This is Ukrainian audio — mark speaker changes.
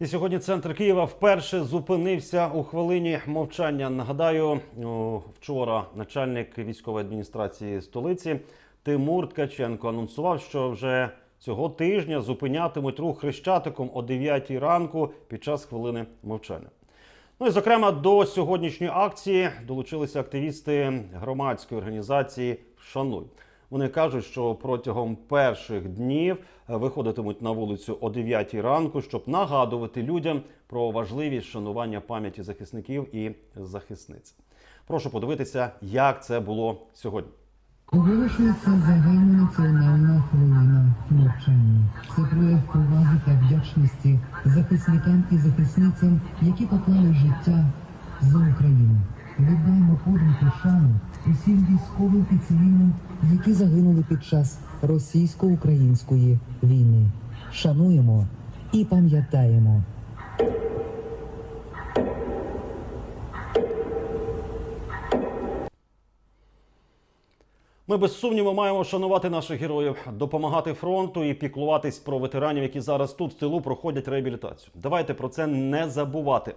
Speaker 1: І сьогодні центр Києва вперше зупинився у хвилині мовчання. Нагадаю, вчора начальник військової адміністрації столиці Тимур Ткаченко анонсував, що вже цього тижня зупинятимуть рух хрещатиком о 9 ранку під час хвилини мовчання. Ну і зокрема до сьогоднішньої акції долучилися активісти громадської організації Шануй. Вони кажуть, що протягом перших днів е, виходитимуть на вулицю о 9 ранку, щоб нагадувати людям про важливість шанування пам'яті захисників і захисниць. Прошу подивитися, як це було сьогодні.
Speaker 2: Оголошується загальнонаціональна хвилина мовчання. Це прояв поваги та вдячності захисникам і захисницям, які поклали життя за Україну. Подумки шану усім військовим і цивільним, які загинули під час російсько-української війни. Шануємо і пам'ятаємо.
Speaker 1: Ми без сумніву маємо шанувати наших героїв, допомагати фронту і піклуватись про ветеранів, які зараз тут в тилу проходять реабілітацію. Давайте про це не забувати.